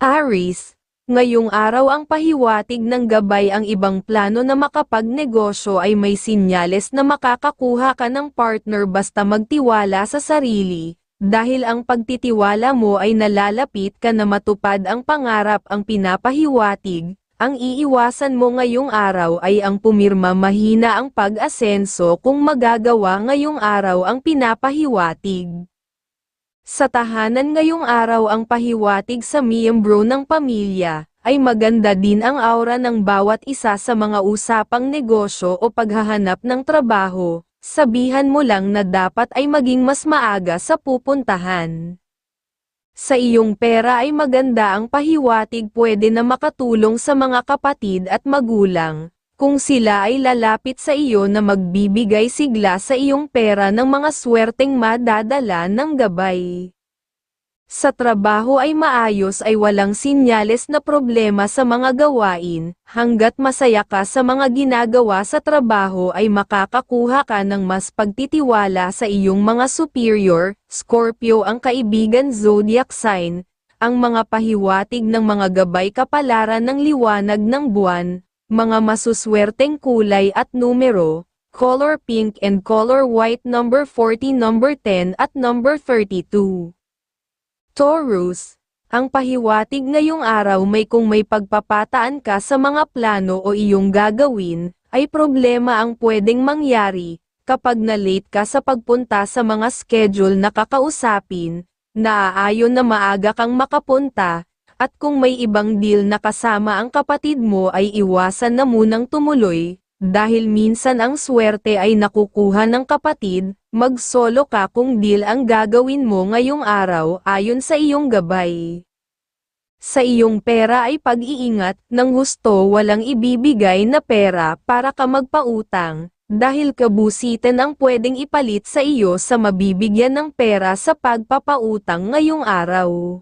Aris, ngayong araw ang pahiwatig ng gabay ang ibang plano na makapagnegosyo ay may sinyales na makakakuha ka ng partner basta magtiwala sa sarili, dahil ang pagtitiwala mo ay nalalapit ka na matupad ang pangarap ang pinapahiwatig, ang iiwasan mo ngayong araw ay ang pumirma mahina ang pag-asenso kung magagawa ngayong araw ang pinapahiwatig. Sa tahanan ngayong araw ang pahiwatig sa miyembro ng pamilya, ay maganda din ang aura ng bawat isa sa mga usapang negosyo o paghahanap ng trabaho, sabihan mo lang na dapat ay maging mas maaga sa pupuntahan. Sa iyong pera ay maganda ang pahiwatig pwede na makatulong sa mga kapatid at magulang, kung sila ay lalapit sa iyo na magbibigay sigla sa iyong pera ng mga swerteng madadala ng gabay. Sa trabaho ay maayos ay walang sinyales na problema sa mga gawain, hanggat masaya ka sa mga ginagawa sa trabaho ay makakakuha ka ng mas pagtitiwala sa iyong mga superior, Scorpio ang kaibigan zodiac sign, ang mga pahiwatig ng mga gabay kapalaran ng liwanag ng buwan, mga masuswerteng kulay at numero, color pink and color white number 40 number 10 at number 32. Taurus, ang pahiwatig ngayong araw may kung may pagpapataan ka sa mga plano o iyong gagawin, ay problema ang pwedeng mangyari, kapag na-late ka sa pagpunta sa mga schedule na kakausapin, naaayon na maaga kang makapunta, at kung may ibang deal na kasama ang kapatid mo ay iwasan na munang tumuloy, dahil minsan ang swerte ay nakukuha ng kapatid, mag-solo ka kung deal ang gagawin mo ngayong araw ayon sa iyong gabay. Sa iyong pera ay pag-iingat, ng husto walang ibibigay na pera para ka magpautang, dahil kabusitan ang pwedeng ipalit sa iyo sa mabibigyan ng pera sa pagpapautang ngayong araw.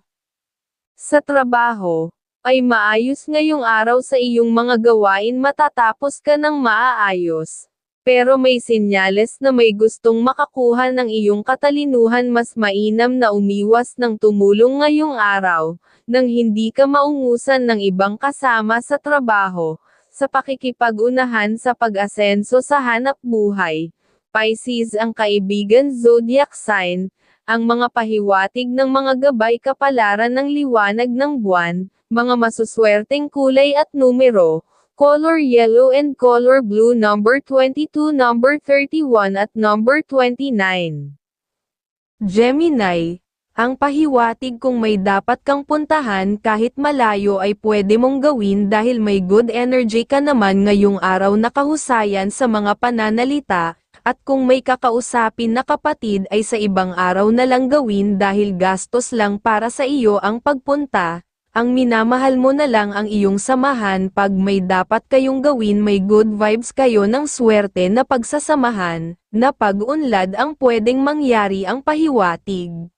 Sa trabaho, ay maayos ngayong araw sa iyong mga gawain matatapos ka ng maaayos. Pero may sinyales na may gustong makakuha ng iyong katalinuhan mas mainam na umiwas ng tumulong ngayong araw, nang hindi ka maungusan ng ibang kasama sa trabaho, sa pakikipag-unahan sa pag-asenso sa hanap buhay. Pisces ang kaibigan zodiac sign, ang mga pahiwatig ng mga gabay kapalaran ng liwanag ng buwan, mga masuswerteng kulay at numero, color yellow and color blue number 22 number 31 at number 29. Gemini, ang pahiwatig kung may dapat kang puntahan kahit malayo ay pwede mong gawin dahil may good energy ka naman ngayong araw na kahusayan sa mga pananalita, at kung may kakausapin na kapatid ay sa ibang araw na lang gawin dahil gastos lang para sa iyo ang pagpunta, ang minamahal mo na lang ang iyong samahan pag may dapat kayong gawin may good vibes kayo ng swerte na pagsasamahan, na pag-unlad ang pwedeng mangyari ang pahiwatig.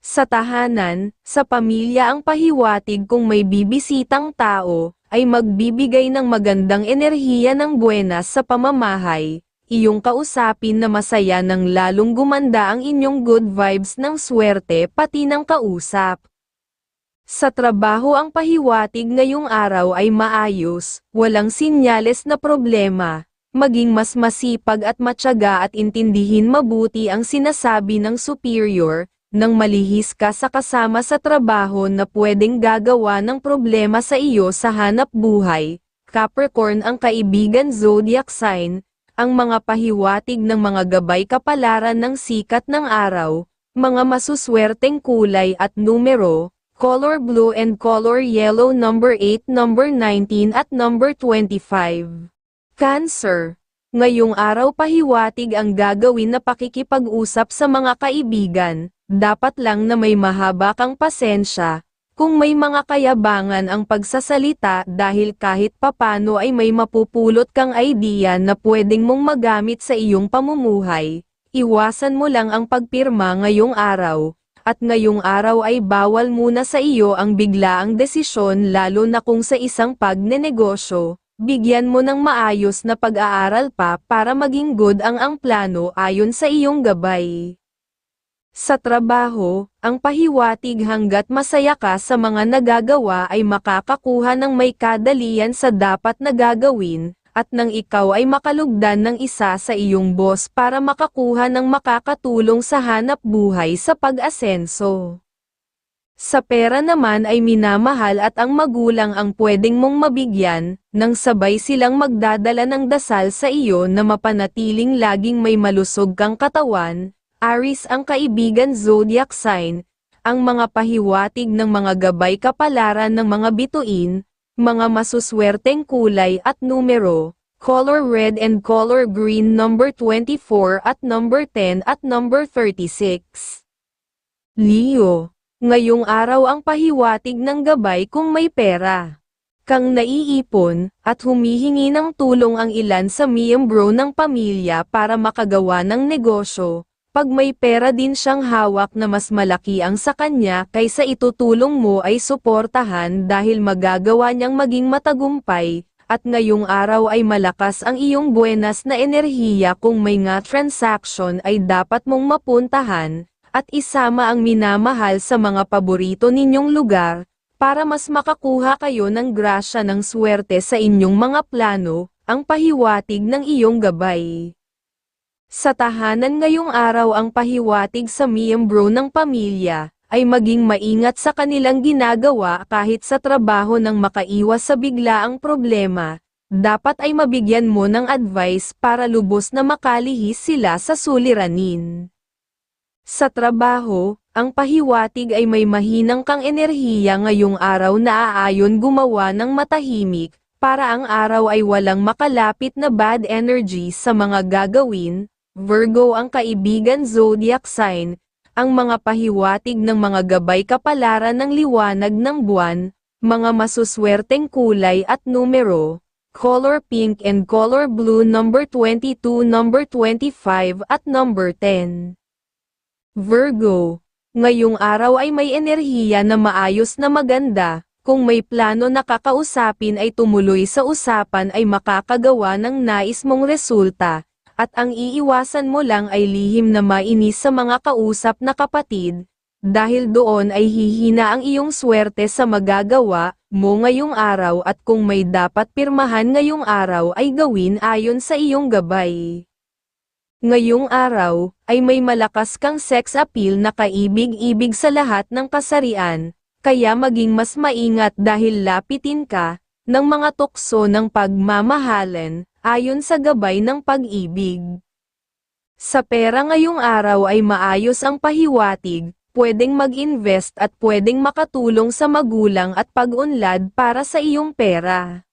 Sa tahanan, sa pamilya ang pahiwatig kung may bibisitang tao, ay magbibigay ng magandang enerhiya ng buenas sa pamamahay, iyong kausapin na masaya ng lalong gumanda ang inyong good vibes ng swerte pati ng kausap. Sa trabaho ang pahiwatig ngayong araw ay maayos, walang sinyales na problema, maging mas masipag at matyaga at intindihin mabuti ang sinasabi ng superior, nang malihis ka sa kasama sa trabaho na pwedeng gagawa ng problema sa iyo sa hanap buhay. Capricorn ang kaibigan zodiac sign, ang mga pahiwatig ng mga gabay kapalaran ng sikat ng araw, mga masuswerteng kulay at numero, color blue and color yellow number 8, number 19 at number 25. Cancer. Ngayong araw pahiwatig ang gagawin na pakikipag-usap sa mga kaibigan, dapat lang na may mahaba kang pasensya, kung may mga kayabangan ang pagsasalita dahil kahit papano ay may mapupulot kang idea na pwedeng mong magamit sa iyong pamumuhay, iwasan mo lang ang pagpirma ngayong araw, at ngayong araw ay bawal muna sa iyo ang biglaang desisyon lalo na kung sa isang pagnenegosyo, bigyan mo ng maayos na pag-aaral pa para maging good ang ang plano ayon sa iyong gabay. Sa trabaho, ang pahiwatig hanggat masaya ka sa mga nagagawa ay makakakuha ng may kadalian sa dapat na gagawin, at nang ikaw ay makalugdan ng isa sa iyong boss para makakuha ng makakatulong sa hanap buhay sa pag-asenso. Sa pera naman ay minamahal at ang magulang ang pwedeng mong mabigyan, nang sabay silang magdadala ng dasal sa iyo na mapanatiling laging may malusog kang katawan, Aris ang kaibigan zodiac sign, ang mga pahiwatig ng mga gabay kapalaran ng mga bituin, mga masuswerteng kulay at numero, color red and color green number 24 at number 10 at number 36. Leo, ngayong araw ang pahiwatig ng gabay kung may pera. Kang naiipon, at humihingi ng tulong ang ilan sa miyembro ng pamilya para makagawa ng negosyo, pag may pera din siyang hawak na mas malaki ang sa kanya kaysa itutulong mo ay suportahan dahil magagawa niyang maging matagumpay, at ngayong araw ay malakas ang iyong buenas na enerhiya kung may nga transaction ay dapat mong mapuntahan, at isama ang minamahal sa mga paborito ninyong lugar, para mas makakuha kayo ng grasya ng swerte sa inyong mga plano, ang pahiwatig ng iyong gabay. Sa tahanan ngayong araw ang pahiwatig sa miyembro ng pamilya, ay maging maingat sa kanilang ginagawa kahit sa trabaho nang makaiwas sa biglaang problema, dapat ay mabigyan mo ng advice para lubos na makalihis sila sa suliranin. Sa trabaho, ang pahiwatig ay may mahinang kang enerhiya ngayong araw na aayon gumawa ng matahimik, para ang araw ay walang makalapit na bad energy sa mga gagawin, Virgo ang kaibigan zodiac sign, ang mga pahiwatig ng mga gabay kapalaran ng liwanag ng buwan, mga masuswerteng kulay at numero, color pink and color blue number 22, number 25 at number 10. Virgo, ngayong araw ay may enerhiya na maayos na maganda, kung may plano na kakausapin ay tumuloy sa usapan ay makakagawa ng nais mong resulta, at ang iiwasan mo lang ay lihim na mainis sa mga kausap na kapatid, dahil doon ay hihina ang iyong swerte sa magagawa mo ngayong araw at kung may dapat pirmahan ngayong araw ay gawin ayon sa iyong gabay. Ngayong araw, ay may malakas kang sex appeal na kaibig-ibig sa lahat ng kasarian, kaya maging mas maingat dahil lapitin ka, ng mga tukso ng pagmamahalan, ayon sa gabay ng pag-ibig. Sa pera ngayong araw ay maayos ang pahiwatig, pwedeng mag-invest at pwedeng makatulong sa magulang at pag-unlad para sa iyong pera.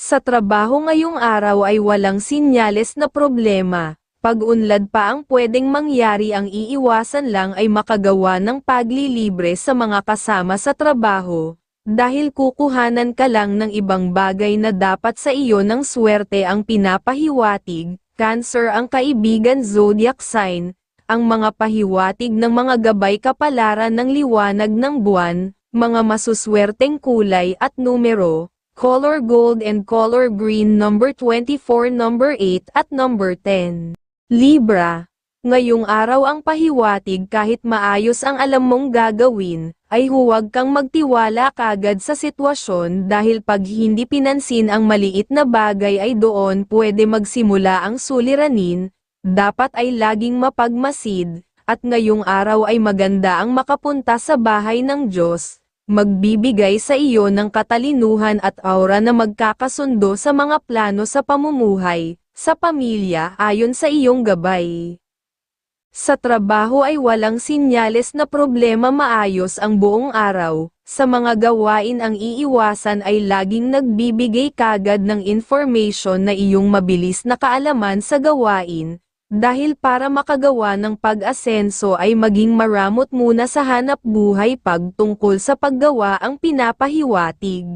Sa trabaho ngayong araw ay walang sinyales na problema, pag-unlad pa ang pwedeng mangyari ang iiwasan lang ay makagawa ng paglilibre sa mga kasama sa trabaho, dahil kukuhanan ka lang ng ibang bagay na dapat sa iyo ng swerte ang pinapahiwatig, Cancer ang kaibigan zodiac sign, ang mga pahiwatig ng mga gabay kapalaran ng liwanag ng buwan, mga masuswerteng kulay at numero, color gold and color green number 24 number 8 at number 10. Libra, ngayong araw ang pahiwatig kahit maayos ang alam mong gagawin, ay huwag kang magtiwala kagad sa sitwasyon dahil pag hindi pinansin ang maliit na bagay ay doon pwede magsimula ang suliranin, dapat ay laging mapagmasid, at ngayong araw ay maganda ang makapunta sa bahay ng Diyos, magbibigay sa iyo ng katalinuhan at aura na magkakasundo sa mga plano sa pamumuhay, sa pamilya ayon sa iyong gabay. Sa trabaho ay walang sinyales na problema maayos ang buong araw, sa mga gawain ang iiwasan ay laging nagbibigay kagad ng information na iyong mabilis na kaalaman sa gawain, dahil para makagawa ng pag-asenso ay maging maramot muna sa hanap buhay pag tungkol sa paggawa ang pinapahiwatig.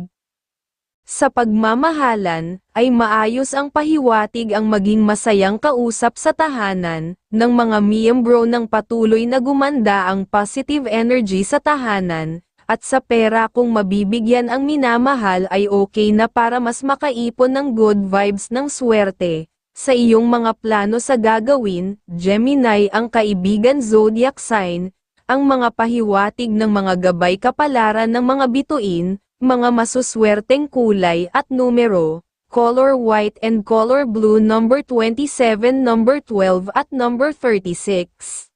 Sa pagmamahalan, ay maayos ang pahiwatig ang maging masayang kausap sa tahanan, ng mga miyembro ng patuloy na gumanda ang positive energy sa tahanan, at sa pera kung mabibigyan ang minamahal ay okay na para mas makaipon ng good vibes ng swerte, sa iyong mga plano sa gagawin, Gemini ang kaibigan zodiac sign, ang mga pahiwatig ng mga gabay kapalaran ng mga bituin, mga masuswerteng kulay at numero, color white and color blue number 27, number 12 at number 36.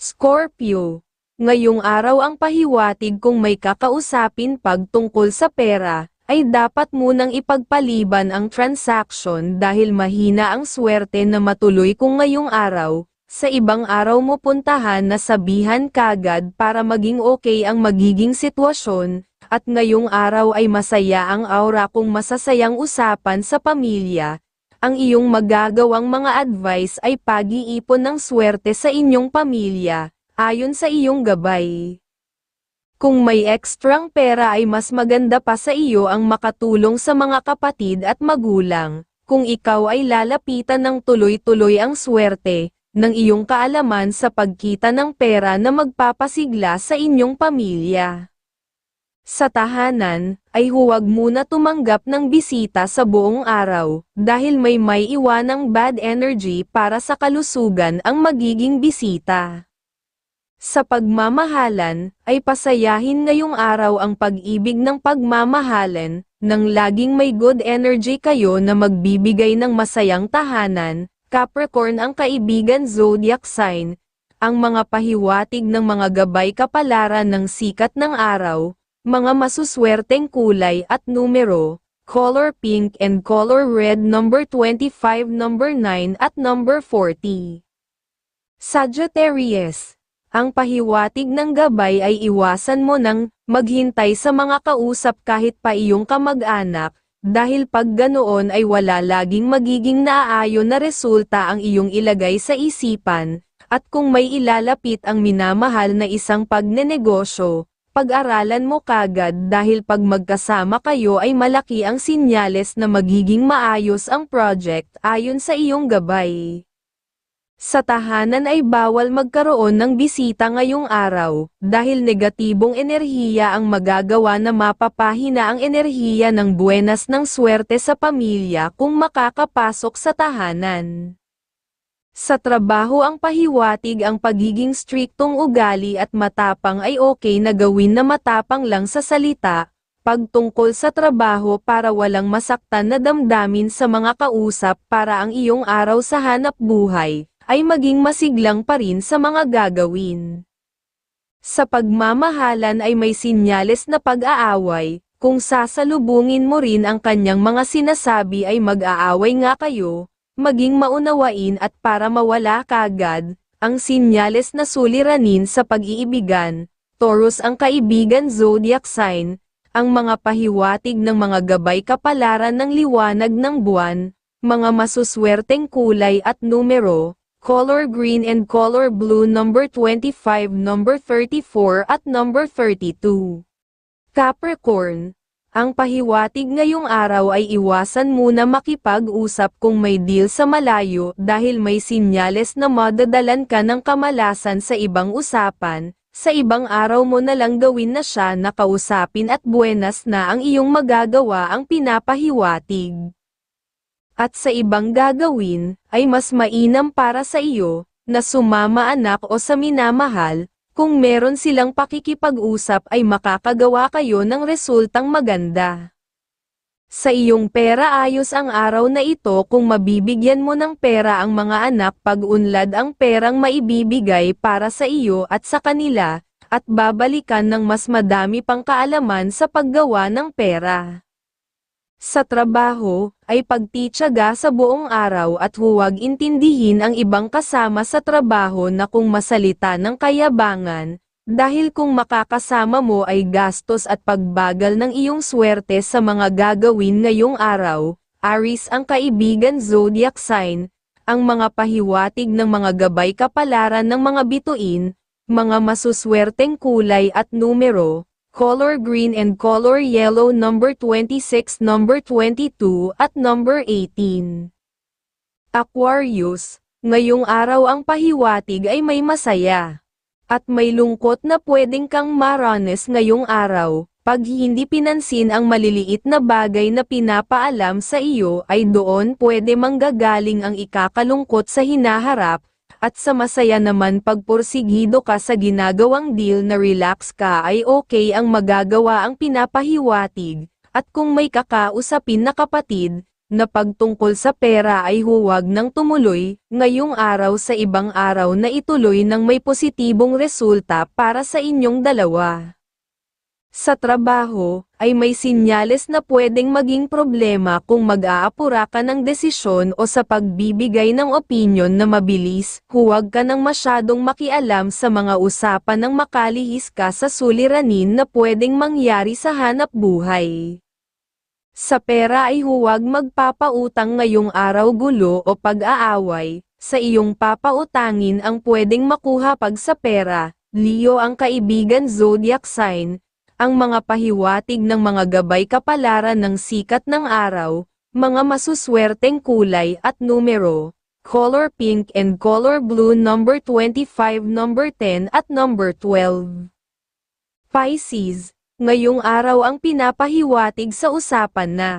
Scorpio. Ngayong araw ang pahiwatig kung may kakausapin pag tungkol sa pera, ay dapat munang ipagpaliban ang transaction dahil mahina ang swerte na matuloy kung ngayong araw, sa ibang araw mo puntahan na sabihan kagad para maging okay ang magiging sitwasyon, at ngayong araw ay masaya ang aura kung masasayang usapan sa pamilya. Ang iyong magagawang mga advice ay pag-iipon ng swerte sa inyong pamilya, ayon sa iyong gabay. Kung may ekstrang pera ay mas maganda pa sa iyo ang makatulong sa mga kapatid at magulang, kung ikaw ay lalapitan ng tuloy-tuloy ang swerte, ng iyong kaalaman sa pagkita ng pera na magpapasigla sa inyong pamilya. Sa tahanan, ay huwag muna tumanggap ng bisita sa buong araw, dahil may may iwanang bad energy para sa kalusugan ang magiging bisita. Sa pagmamahalan, ay pasayahin ngayong araw ang pag-ibig ng pagmamahalan, nang laging may good energy kayo na magbibigay ng masayang tahanan, Capricorn ang kaibigan zodiac sign, ang mga pahiwatig ng mga gabay kapalaran ng sikat ng araw, mga masuswerteng kulay at numero, color pink and color red number 25 number 9 at number 40. Sagittarius ang pahiwatig ng gabay ay iwasan mo nang maghintay sa mga kausap kahit pa iyong kamag-anak, dahil pag ganoon ay wala laging magiging naaayon na resulta ang iyong ilagay sa isipan, at kung may ilalapit ang minamahal na isang pagnenegosyo, pag-aralan mo kagad dahil pag magkasama kayo ay malaki ang sinyales na magiging maayos ang project ayon sa iyong gabay. Sa tahanan ay bawal magkaroon ng bisita ngayong araw, dahil negatibong enerhiya ang magagawa na mapapahina ang enerhiya ng buenas ng swerte sa pamilya kung makakapasok sa tahanan. Sa trabaho ang pahiwatig ang pagiging striktong ugali at matapang ay okay na gawin na matapang lang sa salita, pagtungkol sa trabaho para walang masaktan na damdamin sa mga kausap para ang iyong araw sa hanap buhay, ay maging masiglang pa rin sa mga gagawin. Sa pagmamahalan ay may sinyales na pag-aaway, kung sasalubungin mo rin ang kanyang mga sinasabi ay mag-aaway nga kayo, maging maunawain at para mawala kagad, ang sinyales na suliranin sa pag-iibigan, Taurus ang kaibigan zodiac sign, ang mga pahiwatig ng mga gabay kapalaran ng liwanag ng buwan, mga masuswerteng kulay at numero, color green and color blue number 25, number 34 at number 32. Capricorn, ang pahiwatig ngayong araw ay iwasan muna makipag-usap kung may deal sa malayo dahil may sinyales na madadalan ka ng kamalasan sa ibang usapan, sa ibang araw mo na lang gawin na siya na kausapin at buenas na ang iyong magagawa ang pinapahiwatig. At sa ibang gagawin, ay mas mainam para sa iyo, na sumama anak o sa minamahal, kung meron silang pakikipag-usap ay makakagawa kayo ng resultang maganda. Sa iyong pera ayos ang araw na ito kung mabibigyan mo ng pera ang mga anak pag-unlad ang perang maibibigay para sa iyo at sa kanila, at babalikan ng mas madami pang kaalaman sa paggawa ng pera. Sa trabaho, ay pagtityaga sa buong araw at huwag intindihin ang ibang kasama sa trabaho na kung masalita ng kayabangan, dahil kung makakasama mo ay gastos at pagbagal ng iyong swerte sa mga gagawin ngayong araw, Aris ang kaibigan zodiac sign, ang mga pahiwatig ng mga gabay kapalaran ng mga bituin, mga masuswerteng kulay at numero, color green and color yellow number 26, number 22 at number 18. Aquarius, ngayong araw ang pahiwatig ay may masaya. At may lungkot na pwedeng kang maranes ngayong araw, Pag hindi pinansin ang maliliit na bagay na pinapaalam sa iyo ay doon pwede manggagaling ang ikakalungkot sa hinaharap, at sa masaya naman pag porsigido ka sa ginagawang deal na relax ka ay okay ang magagawa ang pinapahiwatig, at kung may kakausapin na kapatid, na pagtungkol sa pera ay huwag nang tumuloy, ngayong araw sa ibang araw na ituloy ng may positibong resulta para sa inyong dalawa. Sa trabaho, ay may sinyales na pwedeng maging problema kung mag-aapura ka ng desisyon o sa pagbibigay ng opinyon na mabilis, huwag ka nang masyadong makialam sa mga usapan ng makalihis ka sa suliranin na pwedeng mangyari sa hanap buhay. Sa pera ay huwag magpapautang ngayong araw gulo o pag-aaway, sa iyong papautangin ang pwedeng makuha pag sa pera, Leo ang kaibigan zodiac sign, ang mga pahiwatig ng mga gabay kapalaran ng sikat ng araw, mga masuswerteng kulay at numero, color pink and color blue number 25 number 10 at number 12. Pisces, ngayong araw ang pinapahiwatig sa usapan na.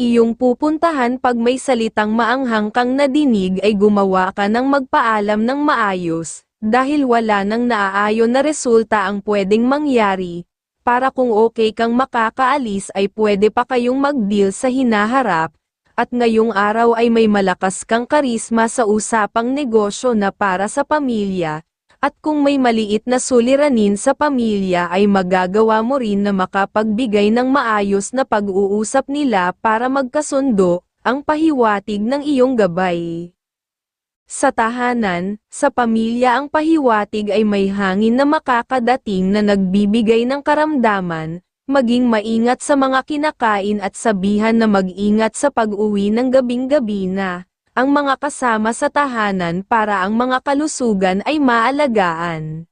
Iyong pupuntahan pag may salitang maanghang kang nadinig ay gumawa ka ng magpaalam ng maayos, dahil wala nang naaayon na resulta ang pwedeng mangyari, para kung okay kang makakaalis ay pwede pa kayong mag-deal sa hinaharap, at ngayong araw ay may malakas kang karisma sa usapang negosyo na para sa pamilya, at kung may maliit na suliranin sa pamilya ay magagawa mo rin na makapagbigay ng maayos na pag-uusap nila para magkasundo, ang pahiwatig ng iyong gabay. Sa tahanan, sa pamilya ang pahiwatig ay may hangin na makakadating na nagbibigay ng karamdaman, maging maingat sa mga kinakain at sabihan na mag-ingat sa pag-uwi ng gabing-gabi na, ang mga kasama sa tahanan para ang mga kalusugan ay maalagaan.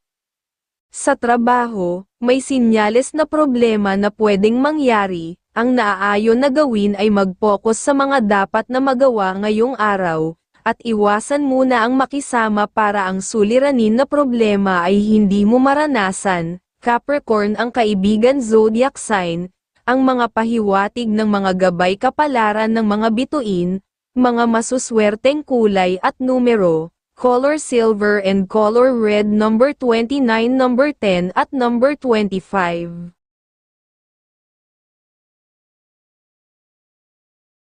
Sa trabaho, may sinyales na problema na pwedeng mangyari, ang naaayon na gawin ay mag-focus sa mga dapat na magawa ngayong araw, at iwasan muna ang makisama para ang suliranin na problema ay hindi mo maranasan. Capricorn ang kaibigan zodiac sign, ang mga pahiwatig ng mga gabay kapalaran ng mga bituin, mga masuswerteng kulay at numero, color silver and color red number 29 number 10 at number 25.